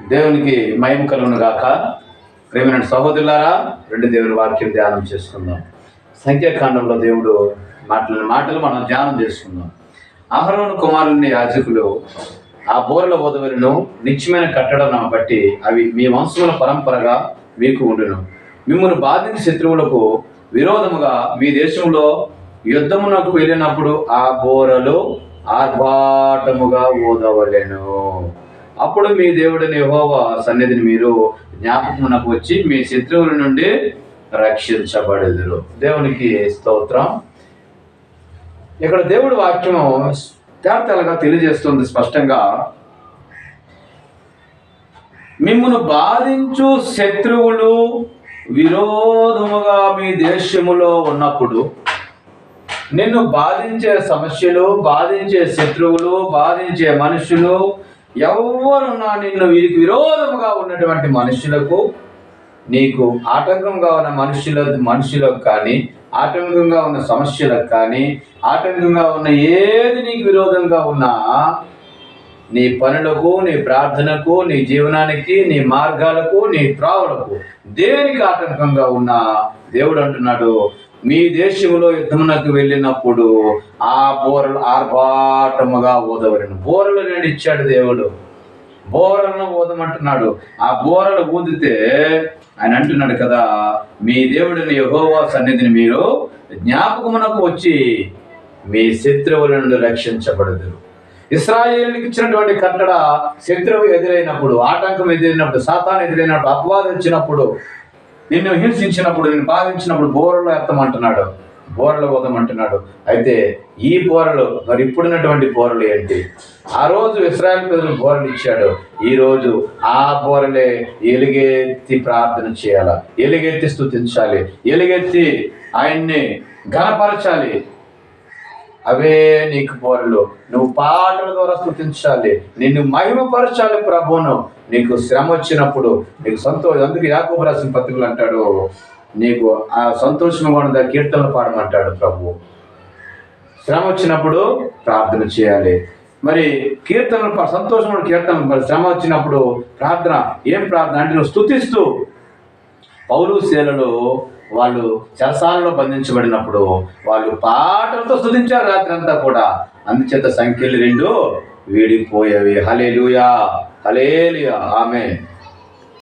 దేవునికి మయం కలుగును గాక. ప్రేమైన సహోదరులారా రెండు దేవుని వాక్యం ధ్యానం చేసుకుందాం సంఖ్యాకాండంలో దేవుడు మాట్లాడిన మాటలు మనం ధ్యానం చేసుకుందాం అహరోను కుమారుని యాజకులు ఆ బోర్ల ఓదవలను నిత్యమైన కట్టడం బట్టి అవి మీ వంశముల పరంపరగా మీకు ఉండును. మిమ్మల్ని బాధించిన శత్రువులకు విరోధముగా మీ దేశంలో యుద్ధమునకు వెళ్ళినప్పుడు ఆ బోరలు ఆర్భాటముగా ఓదవలేను అప్పుడు మీ దేవుడిని యెహోవా సన్నిధిని మీరు జ్ఞాపకమునకు వచ్చి మీ శత్రువుల నుండి రక్షించబడేదురు. దేవునికి స్తోత్రం. ఇక్కడ దేవుడి వాక్యము తేటతెల్లగా తెలియజేస్తుంది స్పష్టంగా. మిమ్మను బాధించు శత్రువులు విరోధముగా మీ దేశములో ఉన్నప్పుడు నిన్ను బాధించే సమస్యలు బాధించే శత్రువులు బాధించే మనుషులు ఎవరున్నా నిన్ను వీరికి విరోధముగా ఉన్నటువంటి మనుషులకు నీకు ఆటంకంగా ఉన్న మనుషుల మనుషులకు కానీ ఆటంకంగా ఉన్న సమస్యలకు కానీ ఆటంకంగా ఉన్న ఏది నీకు విరోధంగా ఉన్నా నీ పనులకు నీ ప్రార్థనకు నీ జీవనానికి నీ మార్గాలకు నీ త్రావులకు దేనికి ఆటంకంగా ఉన్న దేవుడు అంటున్నాడు మీ దేశంలో యుద్ధమునకు వెళ్ళినప్పుడు ఆ బోరలు ఆర్భాటముగా ఊదవలను. బోరలు నేను ఇచ్చాడు దేవుడు. బోరలను ఊదమంటున్నాడు. ఆ బోరలు ఊదితే ఆయన అంటున్నాడు కదా మీ దేవుడిని యహోవా సన్నిధిని మీరు జ్ఞాపకమునకు వచ్చి మీ శత్రువుల నుండి రక్షించబడదురు. ఇస్రాయేల్కి ఇచ్చినటువంటి కట్టడ శత్రువు ఎదురైనప్పుడు ఆటంకం ఎదురైనప్పుడు సాతాన్ ఎదురైనప్పుడు అపవాదం వచ్చినప్పుడు నిన్ను హింసించినప్పుడు నిన్ను బాధించినప్పుడు బోరలో ఎత్తమంటున్నాడు. బోరలు పోదామంటున్నాడు. అయితే ఈ బోరలు మరి ఇప్పుడున్నటువంటి బోరలు ఏంటి? ఆ రోజు ఇస్రాయల్ ప్రజలు బోరలు ఇచ్చాడు. ఈ రోజు ఆ బోరలే ఎలుగెత్తి ప్రార్థన చేయాల? ఎలుగెత్తి స్థుతించాలి ఎలుగెత్తి ఆయన్ని ఘనపరచాలి. అవే నీకు బోరలు. నువ్వు పాటల ద్వారా స్థుతించాలి. నిన్ను మహిమపరచాలి ప్రభువును. నీకు శ్రమ వచ్చినప్పుడు నీకు సంతోషం అందుకే యాకోబు రాసిన పత్రికలు అంటాడు. నీకు ఆ సంతోషంగా ఉన్న కీర్తనలు పాడమంటాడు ప్రభు. శ్రమ వచ్చినప్పుడు ప్రార్థన చేయాలి. మరి కీర్తనలు సంతోషం కీర్తనలు మరి శ్రమ వచ్చినప్పుడు ప్రార్థన ఏం ప్రార్థన? అంటే నువ్వు స్థుతిస్తూ పౌలు శీలలు వాళ్ళు చెరసాలలో బంధించబడినప్పుడు వాళ్ళు పాటలతో స్థుతించారు రాత్రి అంతా కూడా. అందుచేత సంఖ్యలు రెండు వీడిపోయేవి. హలేలుయా హలేలుయా ఆమె